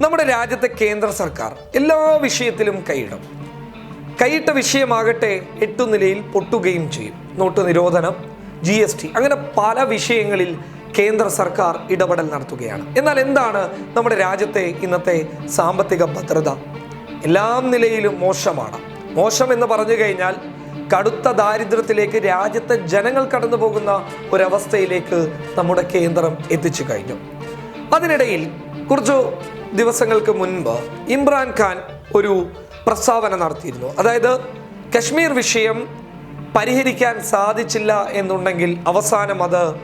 നമ്മുടെ രാജ്യത്തെ കേന്ദ്ര സർക്കാർ എല്ലാ വിഷയത്തിലും കൈയിടും. കൈയിട്ട വിഷയമാകട്ടെ എട്ടു നിലയിൽ പൊട്ടുകയും ചെയ്യും. നോട്ട് നിരോധനം ജി എസ് ടി അങ്ങനെ പല വിഷയങ്ങളിൽ കേന്ദ്ര സർക്കാർ ഇടപെടൽ നടത്തുകയാണ്. എന്നാൽ എന്താണ് നമ്മുടെ രാജ്യത്തെ ഇന്നത്തെ സാമ്പത്തിക ഭദ്രത? എല്ലാം നിലയിലും മോശമാണ്. മോശം എന്ന് പറഞ്ഞു കഴിഞ്ഞാൽ കടുത്ത ദാരിദ്ര്യത്തിലേക്ക് രാജ്യത്തെ ജനങ്ങൾ കടന്നു പോകുന്ന ഒരവസ്ഥയിലേക്ക് നമ്മുടെ കേന്ദ്രം എത്തിച്ചു കഴിഞ്ഞു. അതിനിടയിൽ കുറച്ചു ദിവസങ്ങൾക്ക് മുൻപ് ഇമ്രാൻഖാൻ ഒരു പ്രസ്താവന നടത്തിയിരുന്നു. അതായത് കശ്മീർ വിഷയം പരിഹരിക്കാൻ സാധിച്ചില്ല എന്നുണ്ടെങ്കിൽ അവസാനം അത്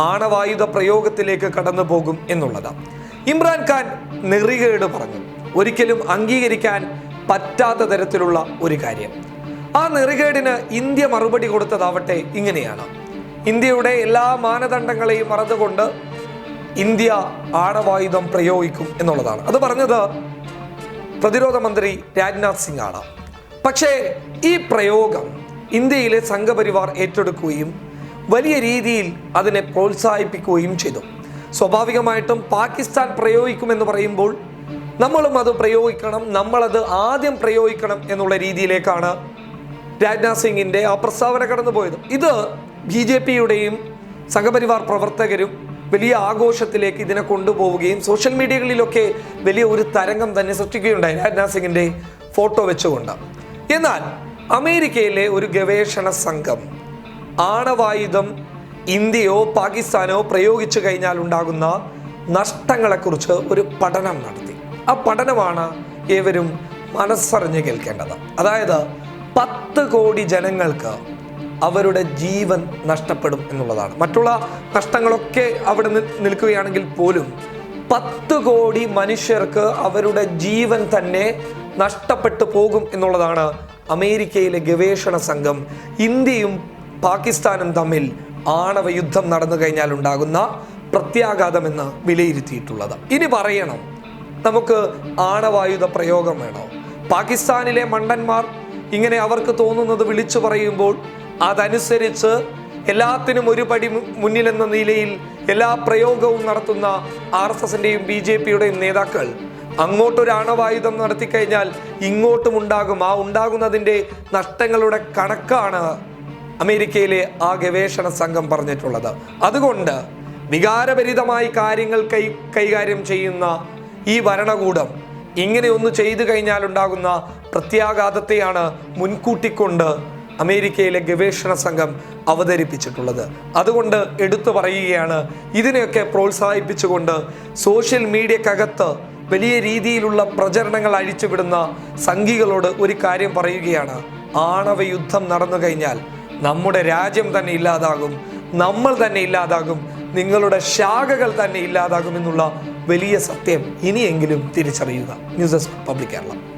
ആണവായുധ പ്രയോഗത്തിലേക്ക് കടന്നു പോകും എന്നുള്ളതാണ് ഇമ്രാൻഖാൻ നെറികേട് പറഞ്ഞു. ഒരിക്കലും അംഗീകരിക്കാൻ പറ്റാത്ത തരത്തിലുള്ള ഒരു കാര്യം. ആ നെറികേടിന് ഇന്ത്യ മറുപടി കൊടുത്തതാവട്ടെ ഇങ്ങനെയാണ്. ഇന്ത്യയുടെ എല്ലാ മാനദണ്ഡങ്ങളെയും മറന്നുകൊണ്ട് ഇന്ത്യ ആണവായുധം പ്രയോഗിക്കും എന്നുള്ളതാണ്. അത് പറഞ്ഞത് പ്രതിരോധ മന്ത്രി രാജ്നാഥ് സിംഗ് ആണ് പക്ഷേ ഈ പ്രയോഗം ഇന്ത്യയിലെ സംഘപരിവാർ ഏറ്റെടുക്കുകയും വലിയ രീതിയിൽ അതിനെ പ്രോത്സാഹിപ്പിക്കുകയും ചെയ്തു. സ്വാഭാവികമായിട്ടും പാകിസ്ഥാൻ പ്രയോഗിക്കുമെന്ന് പറയുമ്പോൾ നമ്മളും അത് പ്രയോഗിക്കണം നമ്മളത് ആദ്യം പ്രയോഗിക്കണം എന്നുള്ള രീതിയിലേക്കാണ് രാജ്നാഥ് സിംഗിന്റെ ആ പ്രസ്താവന കടന്നുപോയത്. ഇത് ബി ജെ പിയുടെയും സംഘപരിവാർ പ്രവർത്തകരും വലിയ ആഘോഷത്തിലേക്ക് ഇതിനെ കൊണ്ടുപോവുകയും സോഷ്യൽ മീഡിയകളിലൊക്കെ വലിയ ഒരു തരംഗം തന്നെ സൃഷ്ടിക്കുകയുണ്ടായി രാജ്നാഥ് സിംഗിന്റെ ഫോട്ടോ വെച്ചുകൊണ്ട്. എന്നാൽ അമേരിക്കയിലെ ഒരു ഗവേഷണ സംഘം ആണവായുധം ഇന്ത്യയോ പാകിസ്ഥാനോ പ്രയോഗിച്ചു കഴിഞ്ഞാൽ ഉണ്ടാകുന്ന നഷ്ടങ്ങളെക്കുറിച്ച് ഒരു പഠനം നടത്തി. ആ പഠനമാണ് ഏവരും മനസ്സറിഞ്ഞ് കേൾക്കേണ്ടത്. അതായത് പത്ത് കോടി ജനങ്ങൾക്ക് അവരുടെ ജീവൻ നഷ്ടപ്പെടും എന്നുള്ളതാണ്. മറ്റുള്ള നഷ്ടങ്ങളൊക്കെ അവിടെ നിൽക്കുകയാണെങ്കിൽ പോലും പത്ത് കോടി മനുഷ്യർക്ക് അവരുടെ ജീവൻ തന്നെ നഷ്ടപ്പെട്ടു പോകും എന്നുള്ളതാണ് അമേരിക്കയിലെ ഗവേഷണ സംഘം. ഇന്ത്യയും പാകിസ്ഥാനും തമ്മിൽ ആണവ യുദ്ധം നടന്നു കഴിഞ്ഞാൽ ഉണ്ടാകുന്ന പ്രത്യാഘാതമെന്ന് വിലയിരുത്തിയിട്ടുള്ളത്. ഇനി പറയണം നമുക്ക് ആണവായുധ പ്രയോഗം വേണോ? പാകിസ്ഥാനിലെ മണ്ടന്മാർ ഇങ്ങനെ അവർക്ക് തോന്നുന്നത് വിളിച്ചു പറയുമ്പോൾ അതനുസരിച്ച് എല്ലാത്തിനും ഒരു പടി മുന്നിലെന്ന നിലയിൽ എല്ലാ പ്രയോഗവും നടത്തുന്ന ആർ എസ് എസിന്റെയും ബി ജെ പിയുടെയും നേതാക്കൾ അങ്ങോട്ടൊരു ആണവായുധം നടത്തിക്കഴിഞ്ഞാൽ ഇങ്ങോട്ടും ഉണ്ടാകും ആ ഉണ്ടാകുന്നതിന്റെ നഷ്ടങ്ങളുടെ കണക്കാണ് അമേരിക്കയിലെ ആ ഗവേഷണ സംഘം പറഞ്ഞിട്ടുള്ളത്. അതുകൊണ്ട് വികാരഭരിതമായി കാര്യങ്ങൾ കൈ കൈകാര്യം ചെയ്യുന്ന ഈ ഭരണകൂടം ഇങ്ങനെ ഒന്ന് ചെയ്തു കഴിഞ്ഞാൽ ഉണ്ടാകുന്ന പ്രത്യാഘാതത്തെയാണ് മുൻകൂട്ടിക്കൊണ്ട് അമേരിക്കയിലെ ഗവേഷണ സംഘം അവതരിപ്പിച്ചിട്ടുള്ളത്. അതുകൊണ്ട് എടുത്തു പറയുകയാണ് ഇതിനെയൊക്കെ പ്രോത്സാഹിപ്പിച്ചുകൊണ്ട് സോഷ്യൽ മീഡിയക്കകത്ത് വലിയ രീതിയിലുള്ള പ്രചരണങ്ങൾ അഴിച്ചുവിടുന്ന സംഘികളോട് ഒരു കാര്യം പറയുകയാണ്. ആണവ യുദ്ധം നടന്നു കഴിഞ്ഞാൽ നമ്മുടെ രാജ്യം തന്നെ ഇല്ലാതാകും നമ്മൾ തന്നെ ഇല്ലാതാകും നിങ്ങളുടെ ശാഖകൾ തന്നെ ഇല്ലാതാകും എന്നുള്ള വലിയ സത്യം ഇനിയെങ്കിലും തിരിച്ചറിയുക. News desk public Keralam.